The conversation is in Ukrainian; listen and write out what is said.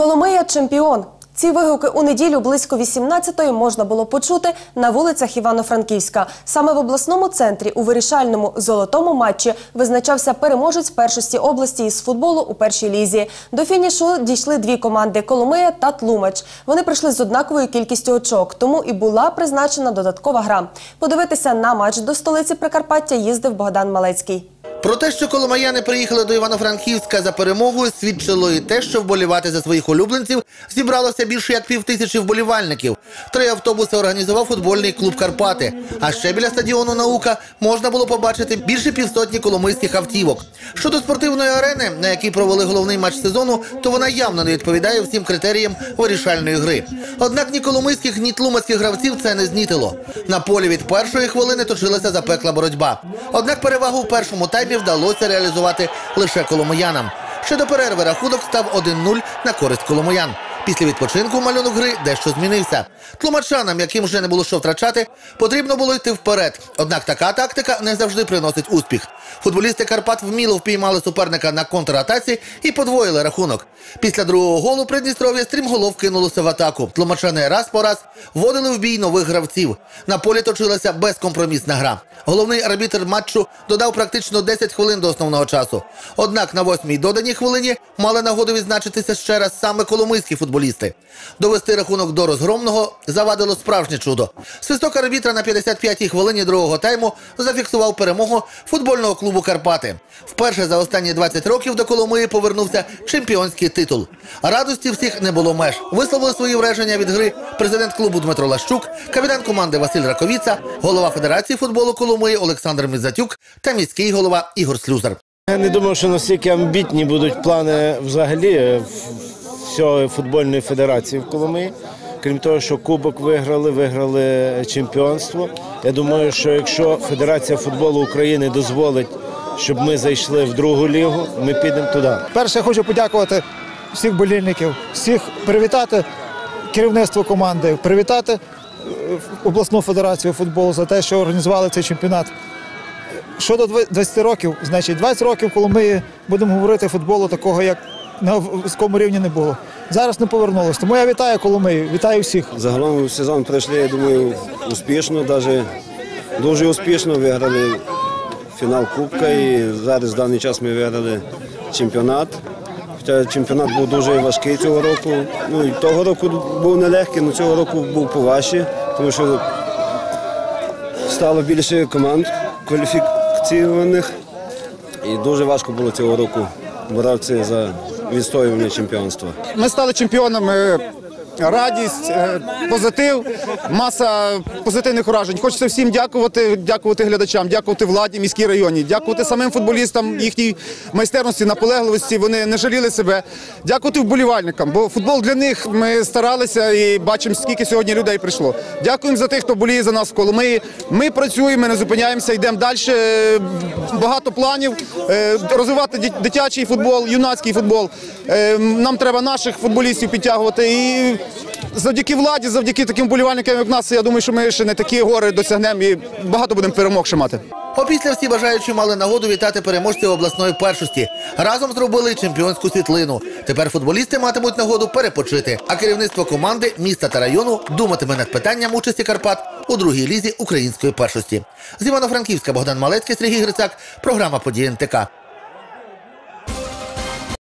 Коломия чемпіон. Ці вигуки у неділю близько 18-ї можна було почути на вулицях Івано-Франківська. Саме в обласному центрі у вирішальному золотому матчі визначався переможець першості області із футболу у першій лізі. До фінішу дійшли дві команди Коломия та Тлумач. Вони прийшли з однаковою кількістю очок, тому і була призначена додаткова гра. Подивитися на матч до столиці Прикарпаття їздив Богдан Малецький. Про те, що коломаяни приїхали до Івано-Франківська за перемогою, свідчило і те, що вболівати за своїх улюбленців зібралося більше як пів тисячі вболівальників. Три автобуси організував футбольний клуб Карпати. А ще біля стадіону наука можна було побачити більше півсотні коломийських автівок. Щодо спортивної арени, на якій провели головний матч сезону, то вона явно не відповідає всім критеріям вирішальної гри. Однак ні коломийських, ні тлумацьких гравців це не знітило. На полі від першої хвилини точилася запекла боротьба. Однак перевагу в першому таймі вдалося реалізувати лише коломиянам. Ще до перерви рахунок став 1-0 на користь коломиян. Після відпочинку малюнок гри дещо змінився. Тлумачанам, яким вже не було що втрачати, потрібно було йти вперед. Однак така тактика не завжди приносить успіх. Футболісти Карпат вміло впіймали суперника на контратаці і подвоїли рахунок. Після другого голу Придністров'я стрімголов кинулося в атаку. Тлумачани раз по раз вводили в бій нових гравців. На полі точилася безкомпромісна гра. Головний арбітр матчу додав практично 10 хвилин до основного часу. Однак на восьмій доданій хвилині мали нагоду відзначитися ще раз саме коломийські футболісти. Довести рахунок до розгромного завадило справжнє чудо. Свисток арбітра на 55-й хвилині другого тайму зафіксував перемогу футбольного клубу Карпати. Вперше за останні 20 років до Коломиї повернувся чемпіонський титул. Радості всіх не було меж. Висловили свої враження від гри президент клубу Дмитро Лащук, капітан команди Василь Раковіца, голова Федерації футболу Коломиї Олександр Мізатюк та міський голова Ігор Слюзар. Я не думав, що настільки амбітні будуть плани взагалі всього футбольної федерації в Коломиї. Крім того, що кубок виграли, виграли чемпіонство. Я думаю, що якщо Федерація футболу України дозволить, щоб ми зайшли в другу лігу, ми підемо туди. Перше, я хочу подякувати всіх болільників, всіх привітати керівництво команди, привітати е, обласну федерацію футболу за те, що організували цей чемпіонат. Щодо дв- 20 років, значить 20 років, коли ми будемо говорити футболу такого, як на високому рівні не було. Зараз не повернулося. Тому я вітаю Коломию, вітаю всіх. Загалом сезон пройшли, я думаю, успішно, навіть дуже успішно виграли фінал Кубка і зараз в даний час ми виграли чемпіонат. Хоча чемпіонат був дуже важкий цього року. Ну і того року був нелегкий, але цього року був поважчий, тому що стало більше команд кваліфікаційних. І дуже важко було цього року боротися за відстоювання чемпіонства. Ми стали чемпіонами. Радість, е, позитив, маса позитивних уражень. Хочеться всім дякувати, дякувати глядачам, дякувати владі міській районі, дякувати самим футболістам, їхній майстерності, наполегливості. Вони не жаліли себе. Дякувати вболівальникам, бо футбол для них ми старалися і бачимо, скільки сьогодні людей прийшло. Дякуємо за тих, хто боліє за нас в Коломиї. Ми працюємо, ми не зупиняємося, йдемо далі. Багато планів е, розвивати дит- дитячий футбол, юнацький футбол. Е, Нам треба наших футболістів підтягувати. І завдяки владі, завдяки таким вболівальникам, як нас, я думаю, що ми ще не такі гори досягнемо і багато будемо перемог ще мати. Опісля всі бажаючі мали нагоду вітати переможців обласної першості. Разом зробили чемпіонську світлину. Тепер футболісти матимуть нагоду перепочити. А керівництво команди, міста та району думатиме над питанням участі Карпат у другій лізі української першості. З Івано-Франківська Богдан Малецький, Сергій Грицак. Програма «Події НТК».